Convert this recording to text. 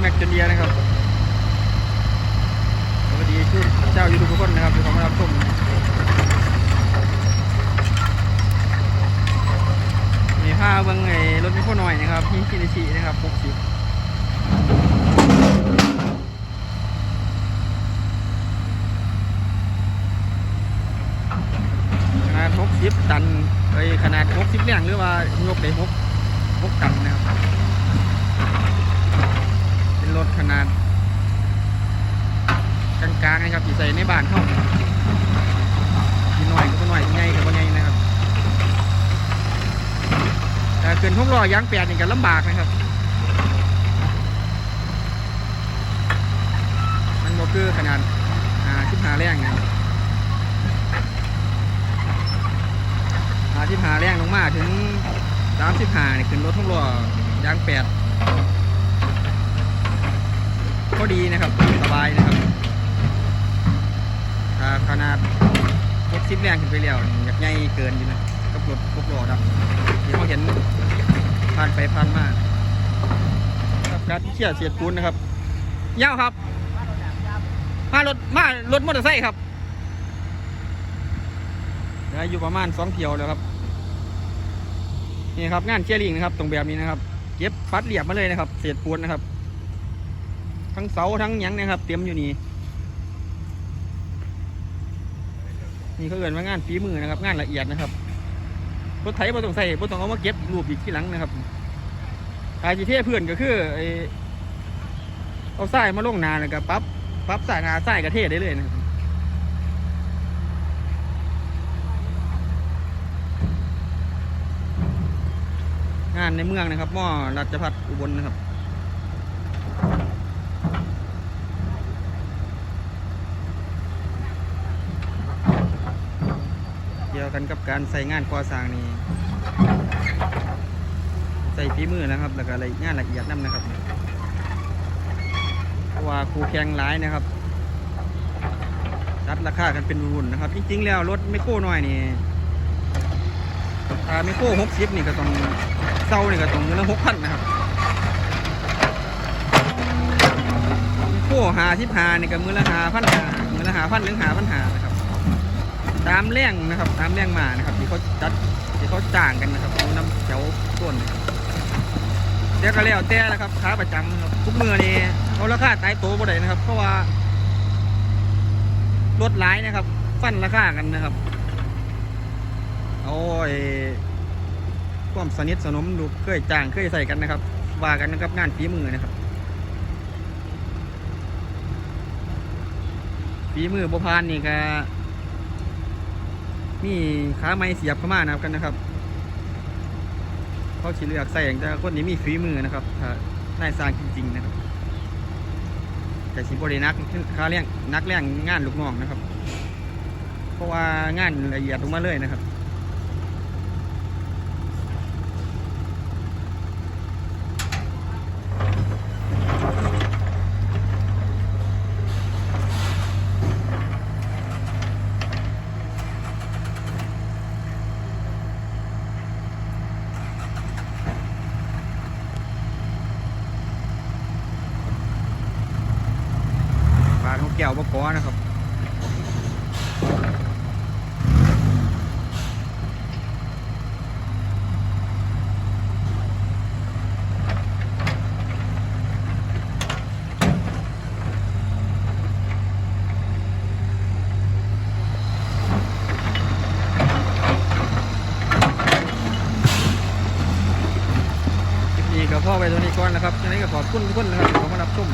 แม็กจนเดียนะครับสวัสดีชุดเจ้ายูทูบทุกคนนะครับที่เขามารับชมมีผ้าเบิ้งไอ้รถไม่ค่อยหน่อยนะครับที่ชินิชินะครับหกสิบขนาดหกสิบตันไอ้ยขนาดหกสิบแรงหรือว่ายกได้หกหกตันนะครับ รถขนาด กลางๆนะครับที่ใส่ในบ้านเขาที่น้อยก็บ่น้อยที่ใหญ่ก็บ่ใหญ่นะครับแต่เกินทุกล้อยางแปดนี่ก็ลำบากนะครับ มันบ่คือขนาดอ่าชิบหาแรงนะอาชิบหาแรงลงมาถึงสามสิบห้านี่ยขึ้นรถทุกล้อยางแปด ดีนะครับสบายนะครับถ้าขนาดรถซิปแรงขึ้นไปแล้วอยากใหญ่เกินอยู่นะกับรถพวกล้อดำที่เขาเห็นผ่านไปผ่านมาครับการที่เชี่ยเสียดปูนนะครับยาวครับมารถมารถมอเตอร์ไซค์ครับเหลืออยู่ประมาณสองเที่ยวแล้วครับนี่ครับงานเชียร์ลิงนะครับตรงแบบนี้นะครับ เก็บฟัดเหลียบมาเลยนะครับ เศษปูนนะครับ ทั้งเสาทั้งหยังนะครับ เตรียมอยู่นี่นี่เขาเอินว่างานฝีมือนะครับ งานละเอียดนะครับรถไถบ่ต้องใส่บ่ต้องเอามาเก็บรูปอีกที่หลังนะครับอาจีเทเพื่อนก็คือไอเอาทรายมาลงนาแล้วก็ปรั๊บปั๊บสายนาทรายกระเทได้เลยนะครับงานในเมืองนะครับหม้อรัชพัฒน์อุบลนะครับ กี่ยวกันกับการใส่งานก่อสร้างนี่ใส่ฝีมือนะครับ แล้วก็อะไรงานละเอียดนํนะครับเพราะว่าครูแข่งหลายนะครับจัดราคากันเป็นรุ่นนะครับ จริงๆ แล้วรถไม่โครน้อยนี่ถ้าไม่โครหกสิบนี่ก็ต้องเซานี่ก็ต้องเงินละหกพันนะครับโครหาทิพหานี่ก็มือละหาพันหามือละหาพันถึงหาพันหานะครับ ตามแรงนะครับ ตามแรงมานะครับที่เขาจัดที่เขาจ้างกันนะครับเอาน้ำแถวต้นนะครับเดี๋ยวก็แล้วแต่นะครับค้าประจำนะครับทุกมือนี่เขาราคาตายตัวบ่ได้นะครับ เพราะว่าลดหลายนะครับ ฟันราคากันนะครับเอาไอ้ความสนิทสนมดูเคยจ้างเคยใส่กันนะครับว่ากันนะครับงานฝีมือนะครับฝีมือบุพานนี่ก็ มีขาไม้เสียบเข้ามานะครับกันนะครับเขาชิเลือกใส่อย่างแต่คนนี้มีฝีมือนะครับถ้านายสร้างจริงๆนะครับแต่สิบรินักค่าเลี้ยงนักเลี้ยงงานลูกน้องนะครับ เพราะว่างานละเอียดลงมาเลยนะครับ ก้อนะครับนี้ก็พ่อไปตัวนี้ก่อนนะครับยังไงก็ขอบคุณทุกคนนะครับที่เข้ามารับชม